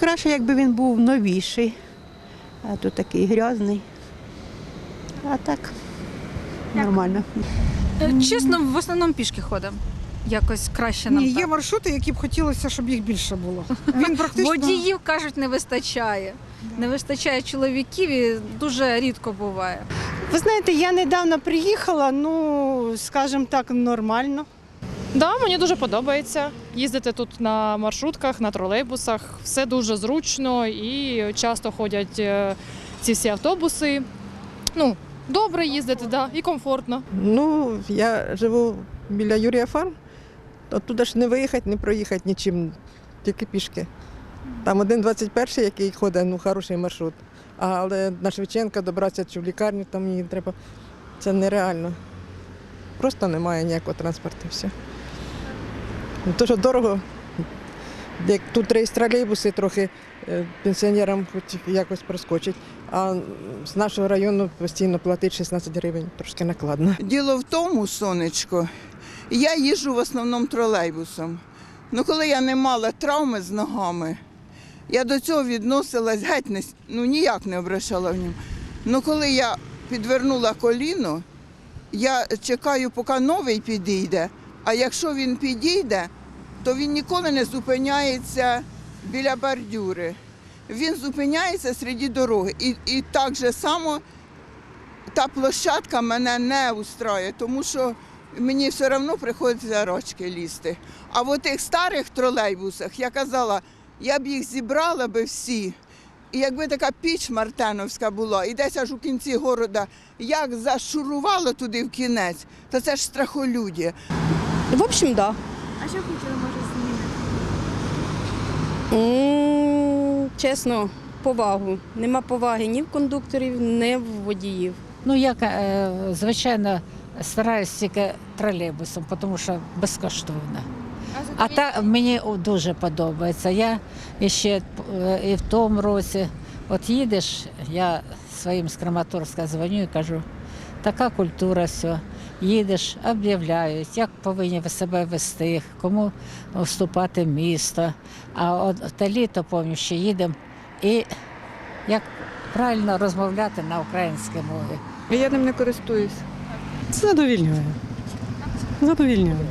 краще, якби він був новіший, а тут такий грязний. А так, нормально. Е, Чесно, в основному пішки ходимо. Якось краще нам. Ні, так. є маршрути, які б хотілося, щоб їх більше було. Він практично Водіїв кажуть, не вистачає. Не вистачає чоловіків і дуже рідко буває. Ви знаєте, я недавно приїхала, ну, скажімо так, нормально. Да, мені дуже подобається їздити тут на маршрутках, на тролейбусах. Все дуже зручно і часто ходять е, ці всі автобуси. Ну, добре їздити, да, і комфортно. Ну, я живу біля Юрія Фарм. Оттуда ж не виїхати, не проїхати нічим, тільки пішки. Там один 21 який ходить, ну хороший маршрут. Але на Шевченка добратися чи в лікарню, там її треба. Це нереально. Просто немає ніякого транспорту. Все. Ну, то, що дорого. Як тут рейс тролейбуси трохи е, пенсіонерам хоч якось проскочить. А з нашого району постійно платить 16 гривень, трошки накладно. Діло в тому, сонечко, я їжджу в основному тролейбусом. Ну, коли я не мала травми з ногами, я до цього відносилась геть не, ну, ніяк не обращала в ньому. Ну, коли я підвернула коліно, я чекаю, поки новий підійде. А якщо він підійде, то він ніколи не зупиняється біля бордюри. Він зупиняється серед дороги. І, і так же само та площадка мене не устраює, тому що мені все одно приходиться рочки лізти. А в тих старих тролейбусах я казала, я б їх зібрала би всі. І якби така піч мартеновська була, і десь аж у кінці города, як зашурувало туди в кінець, то це ж страхолюдя. В общем, да. А що хотіли, може, змінити? Чесно, повагу. Нема поваги ні в кондукторів, ні в водіїв. Ну, я, е, звичайно, стараюся тільки тролейбусом, тому що безкоштовно. А так мені дуже подобається. Я ще е, і в тому році, от їдеш, я своїм з Краматорська дзвоню і кажу, така культура, все. Їдеш, об'являють, як повинні ви себе вести, кому вступати в місто. А от те літо, повністю ще їдемо і як правильно розмовляти на українській мові. Я ним не користуюсь. Задовільнює. Задовільняє.